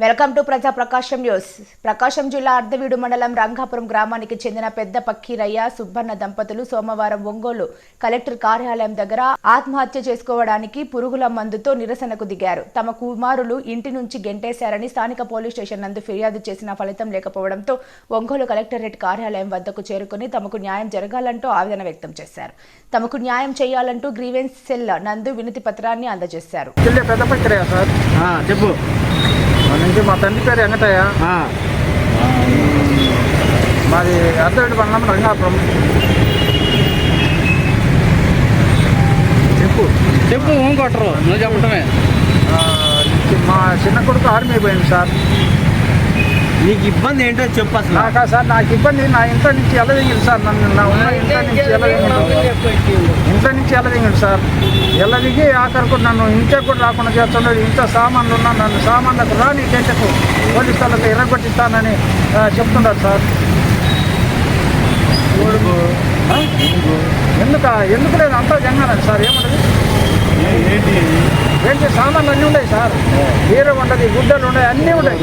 Welcome to ప్రజా ప్రకాశం news. ప్రకాశం జిల్లా అర్ధవీడు మండలం రంగాపురం గ్రామానికి చెందిన పెద్ద పక్కీరయ్య సుబ్బన్న దంపతులు సోమవారం ఒంగోలు కలెక్టర్ కార్యాలయం దగ్గర ఆత్మహత్య చేసుకోవడానికి పురుగుల మందుతో నిరసనకు దిగారు. తమ కుమారులు ఇంటి నుంచి గెంటేశారని స్థానిక పోలీస్ స్టేషన్ నందు ఫిర్యాదు చేసిన ఫలితం లేకపోవడంతో ఒంగోలు కలెక్టరేట్ కార్యాలయం వద్దకు చేరుకుని తమకు న్యాయం జరగాలంటూ ఆవేదన వ్యక్తం చేశారు. తమకు న్యాయం చేయాలంటూ గ్రీవెన్స్ సెల్ నందు వినతి పత్రాన్ని అందజేశారు. జిల్లా పెద్ద పత్రిక సార్. ఆ, చెప్పు. మా నుంచి మా తండ్రి పేరు వెంకటయ్య. ఆ, మాది అర్ధవేడి మండలం రంగాపురం. చెప్పు. చెప్పు కొట్టరు. నువ్వు చెప్పటమే. ఆ, మా చిన్న కొడుకు ఆర్మీ పోయింది సార్. నీకు ఇబ్బంది ఏంటో చెప్పు అసలు. నాకా సార్ నాకు ఇబ్బంది నా ఇంట్లో నుంచి ఎల్లదింగింది సార్. నన్ను నా ఉన్న ఇంట్లో నుంచి ఎల్లదింగింది ఇంట్లో నుంచి ఎల్లదింగింది సార్. ఎల్లదిగి ఆఖరికి నన్ను ఇంటికి కూడా రాకుండా చేస్తున్నాడు ఇంట్లో సామాన్లు ఉన్నా నన్ను సామాన్లకు రాని కేటకు పోలీసు వాళ్ళకి ఎర్రగొట్టిస్తానని చెప్తున్నారు సార్? ఎందుక? ఎందుకు? లేదు? అంతా జంగానండి సార్. ఏముండదు? ఏంటి? సామాన్లు అన్నీ ఉన్నాయి సార్. హీరో ఉండదు గుడ్డలు ఉన్నాయి అన్నీ ఉన్నాయి.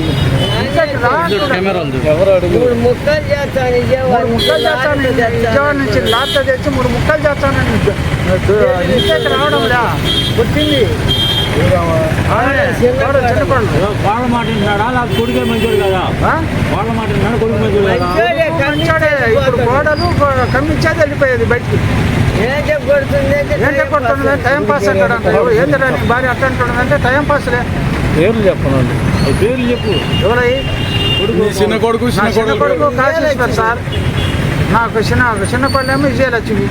మూడు ముక్కలు చేస్తాను విజయవాడ ముక్కలు చేస్తాను విజయవాడ నుంచి తెచ్చి మూడు ముక్కలు చేస్తానని ఇంటికి రావడం లే. వచ్చింది. వాళ్ళ మాట వింటున్నాడా? నాకు కొడుకే మంచోడు కదా? వాళ్ళ మాట వింటున్నాడు? కొడుకు మంచోడు కదా? మంచోడే, మంచోడే. ఇప్పుడు గోడలు కమ్మించేది వెళ్ళిపోయేది బయటికి. ఏం చెప్పడుతున్నది టైం పాస్ అంటాడు ఏం తెలియదు నీకు భార్య అట్ట అంటున్నదంటే టైం పాస్లే పేర్లు చెప్పనండి. పేర్లు చెప్పు. చిన్న కొడుకు చిన్న కొడుకు. సార్. నాకు చిన్న చిన్న పళ్ళేమో విజయలక్ష్మి.